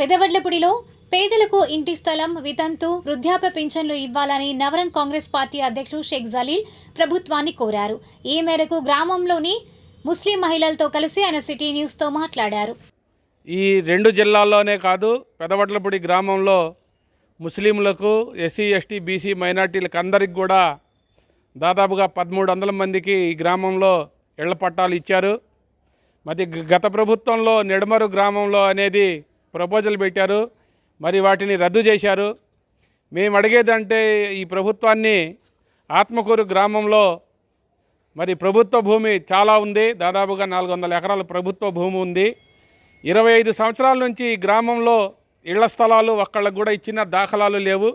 పెదవడ్లపూడిలో పేదలకు ఇంటి స్థలం వితంతు వృద్ధాప్య పింఛన్లు ఇవ్వాలని నవరం కాంగ్రెస్ పార్టీ అధ్యక్షుడు షేక్ జలీల్ ప్రభుత్వాన్ని కోరారు. ఈ మేరకు గ్రామంలోని ముస్లిం మహిళలతో కలిసి ఆయన సిటీ న్యూస్తో మాట్లాడారు. ఈ రెండు జిల్లాల్లోనే కాదు పెదవడ్లపూడి గ్రామంలో ముస్లింలకు ఎస్సీ ఎస్టీ బీసీ మైనార్టీలకు అందరికి కూడా దాదాపుగా పదమూడు వందల మందికి ఈ గ్రామంలో ఇళ్ళ పట్టాలు ఇచ్చారు. మరి గత ప్రభుత్వంలో నెడమరు గ్రామంలో అనేది ప్రపోజల్ పెట్టారు మరి వాటిని రద్దు చేశారు. మేము అడిగేదంటే ఈ ప్రభుత్వాన్ని ఆత్మకూరు గ్రామంలో మరి ప్రభుత్వ భూమి చాలా ఉంది దాదాపుగా నాలుగు వందల ఎకరాల ప్రభుత్వ భూమి ఉంది. ఇరవై ఐదు సంవత్సరాల నుంచి ఈ గ్రామంలో ఇళ్ళ స్థలాలు ఒక్కళ్ళకు కూడా ఇచ్చిన దాఖలాలు లేవు.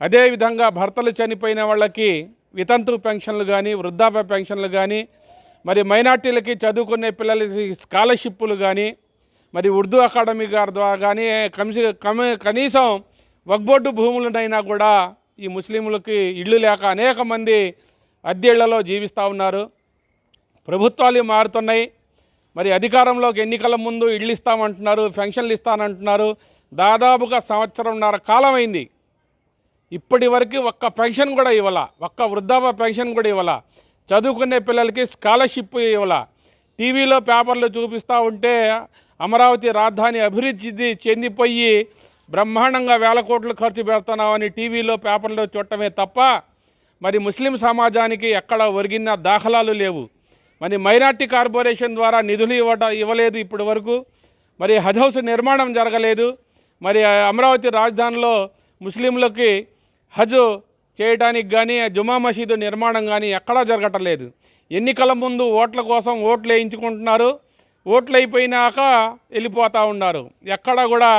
అదేవిధంగా భర్తలు చనిపోయిన వాళ్ళకి వితంతు పెన్షన్లు కానీ వృద్ధాప్య పెన్షన్లు కానీ మరి మైనార్టీలకి చదువుకునే పిల్లలకి స్కాలర్షిప్పులు కానీ మరి ఉర్దూ అకాడమీ గారి ద్వారా కానీ కమిసి కమి కనీసం వగ్బొడ్డు భూములనైనా కూడా ఈ ముస్లింలకి ఇళ్ళు లేక అనేక మంది అద్దెళ్ళలో జీవిస్తూ ఉన్నారు. ప్రభుత్వాలు మారుతున్నాయి. మరి అధికారంలోకి ఎన్నికల ముందు ఇళ్ళు ఇస్తామంటున్నారు పెన్షన్లు ఇస్తానంటున్నారు. దాదాపుగా సంవత్సరంన్నర కాలం అయింది. ఇప్పటి వరకు ఒక్క పెన్షన్ కూడా ఇవ్వాల ఒక్క వృద్ధాప్య పెన్షన్ కూడా ఇవ్వాల. చదువుకునే పిల్లలకి స్కాలర్షిప్ ఇవ్వాల. టీవీలో పేపర్లు చూపిస్తూ ఉంటే అమరావతి రాజధాని అభివృద్ధి చెందిపోయి బ్రహ్మాండంగా వేల కోట్లు ఖర్చు పెడుతున్నామని టీవీలో పేపర్లో చూడటమే తప్ప మరి ముస్లిం సమాజానికి ఎక్కడ ఒరిగిన దాఖలాలు లేవు. మరి మైనార్టీ కార్పొరేషన్ ద్వారా నిధులు ఇవ్వట ఇవ్వలేదు ఇప్పటి వరకు. మరి హజ్ హౌస్ నిర్మాణం జరగలేదు. మరి అమరావతి రాజధానిలో ముస్లింలకి హజ్ చేయడానికి కానీ జుమా మసీదు నిర్మాణం కానీ ఎక్కడా జరగటలేదు. ఎన్నికల ముందు ఓట్ల కోసం ఓట్లు వేయించుకుంటున్నారు. ఓట్లు అయిపోయినాక వెళ్ళిపోతూ ఉన్నారు. ఎక్కడ కూడా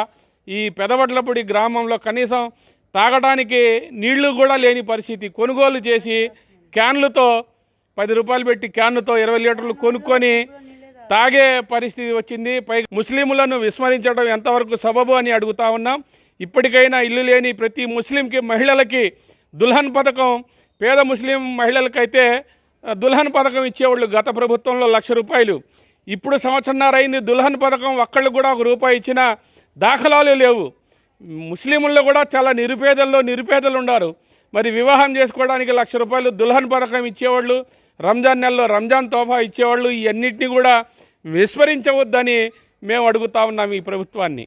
ఈ పెదవడ్లపూడి గ్రామంలో కనీసం తాగడానికి నీళ్ళు కూడా లేని పరిస్థితి. కొనుగోలు చేసి క్యాన్లతో పది రూపాయలు పెట్టి క్యాన్లతో ఇరవై లీటర్లు కొనుక్కొని తాగే పరిస్థితి వచ్చింది. పై ముస్లింలను విస్మరించడం ఎంతవరకు సబబు అని అడుగుతా ఉన్నాం. ఇప్పటికైనా ఇల్లు లేని ప్రతి ముస్లింకి మహిళలకి దుల్హన్ పథకం పేద ముస్లిం మహిళలకైతే దుల్హన్ పథకం ఇచ్చేవాళ్ళు గత ప్రభుత్వంలో లక్ష రూపాయలు. ఇప్పుడు సంవత్సరంన్నర అయింది దుల్హన్ పథకం ఒక్కళ్ళు కూడా ఒక రూపాయి ఇచ్చిన దాఖలాలు లేవు. ముస్లింల్లో కూడా చాలా నిరుపేదల్లో నిరుపేదలు ఉన్నారు. మరి వివాహం చేసుకోవడానికి లక్ష రూపాయలు దుల్హన్ పథకం ఇచ్చేవాళ్ళు రంజాన్ నెలలో రంజాన్ తోఫా ఇచ్చేవాళ్ళు ఇవన్నిటిని కూడా విస్మరించవద్దని మేము అడుగుతా ఉన్నాం ఈ ప్రభుత్వాన్ని.